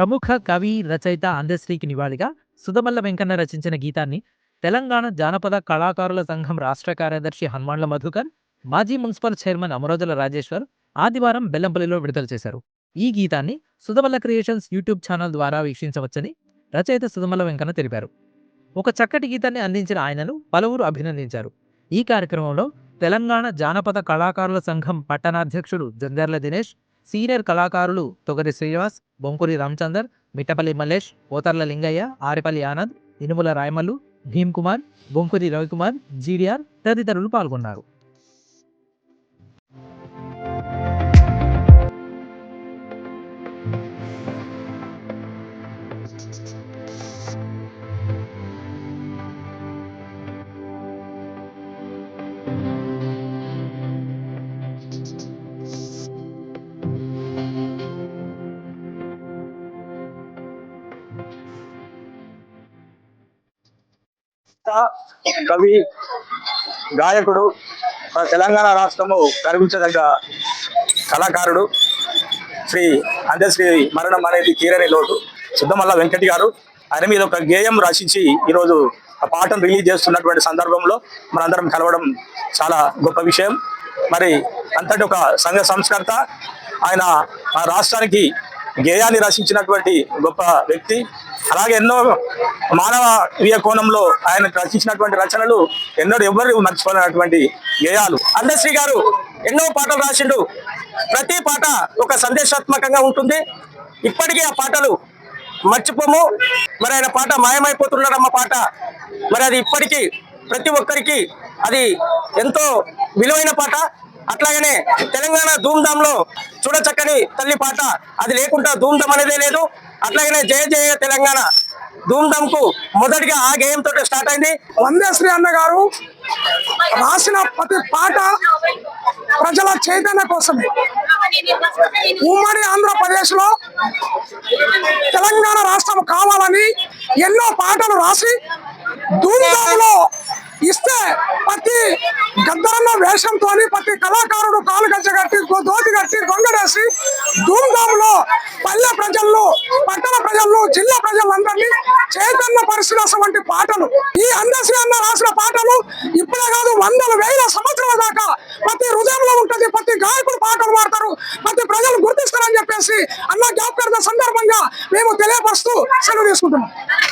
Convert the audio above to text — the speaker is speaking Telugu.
ప్రముఖ కవి, రచయిత అందశ్రీకి నివాళిగా సుధమల్ల వెంకన్న రచించిన గీతాన్ని తెలంగాణ జానపద కళాకారుల సంఘం రాష్ట్ర కార్యదర్శి హనుమాన్ల మధుకర్, మాజీ మున్సిపల్ చైర్మన్ అమరోజుల రాజేశ్వర్ ఆదివారం బెల్లంపల్లిలో విడుదల చేశారు. ఈ గీతాన్ని సుధమల్ల క్రియేషన్స్ యూట్యూబ్ ఛానల్ ద్వారా వీక్షించవచ్చని రచయిత సుధమల్ల వెంకన్న తెలిపారు. ఒక చక్కటి గీతాన్ని అందించిన ఆయనను పలువురు అభినందించారు. ఈ కార్యక్రమంలో తెలంగాణ జానపద కళాకారుల సంఘం పట్టణాధ్యక్షుడు జంధర్ల దినేష్, సీనియర్ కళాకారులు తొగరి శ్రీనివాస్, బొంకురి రామచందర్, మిట్టపల్లి మల్లేష్, ఓతర్ల లింగయ్య, ఆరిపల్లి ఆనంద్, ఇనుముల రాయమల్లు, భీమ్ కుమార్, బొంకురి రవికుమార్, జీడిఆర్ తదితరులు పాల్గొన్నారు. కవి గాయకుడు మన తెలంగాణ రాష్ట్రము కనిపించదగ్గ కళాకారుడు శ్రీ అందశ్రీ మరణం అనేది తీరని లోటు. సుద్దమల్ల వెంకటి గారు ఆయన మీద ఒక గేయం రచించి ఈరోజు ఆ పాటను రిలీజ్ చేస్తున్నటువంటి సందర్భంలో మనందరం కలవడం చాలా గొప్ప విషయం. మరి అంతటి ఒక సంఘ సంస్కర్త ఆయన ఆ రాష్ట్రానికి గేయాన్ని రచించినటువంటి గొప్ప వ్యక్తి. అలాగే ఎన్నో మానవీయ కోణంలో ఆయన రచించినటువంటి రచనలు ఎన్నో ఎవరు మర్చిపోయినటువంటి గేయాలు. అందశ్రీ గారు ఎన్నో పాటలు రాసిండు. ప్రతి పాట ఒక సందేశాత్మకంగా ఉంటుంది. ఇప్పటికీ ఆ పాటలు మర్చిపోము. మరి ఆయన పాట మాయమైపోతున్నాడమ్మ పాట. మరి అది ఇప్పటికీ ప్రతి ఒక్కరికి అది ఎంతో విలువైన పాట. అట్లాగనే తెలంగాణ ధూమ్ధామ్లో చూడచక్కని తల్లి పాట అది లేకుండా ధూమ్ధామ్ అనేదే లేదు. అట్లాగనే జయ జయ తెలంగాణ ధూమ్ధామ్కు మొదటిగా ఆ గేయం తోటి స్టార్ట్ అయింది. వందేశ్రీ అన్న గారు రాసిన ప్రతి పాట ప్రజల చైతన్య కోసమే. ఉమ్మడి ఆంధ్రప్రదేశ్లో తెలంగాణ రాష్ట్రం కావాలని ఎన్నో పాటలు రాసి ధూమ్ధాంలో ఇస్తే చేసి ధూమ్ధాంలో పల్లె ప్రజల్లో పట్టణ ప్రజల్లో జిల్లా ప్రజలందరినీ చైతన్య పరిశీలినటువంటి పాటలు ఈ అందశ్రీ అన్న రాసిన పాటలు ఇప్పుడే కాదు వందల వేల సంవత్సరాల దాకా ప్రతి హృదయంలో ఉంటుంది ప్రతి గాయకులు పాటలు పాడతారు ప్రతి ప్రజలు గుర్తిస్తారని చెప్పేసి అన్న జ్ఞాపకార్థ సందర్భంగా మేము తెలియపరుస్తూ సెలవు తీసుకుంటున్నాం.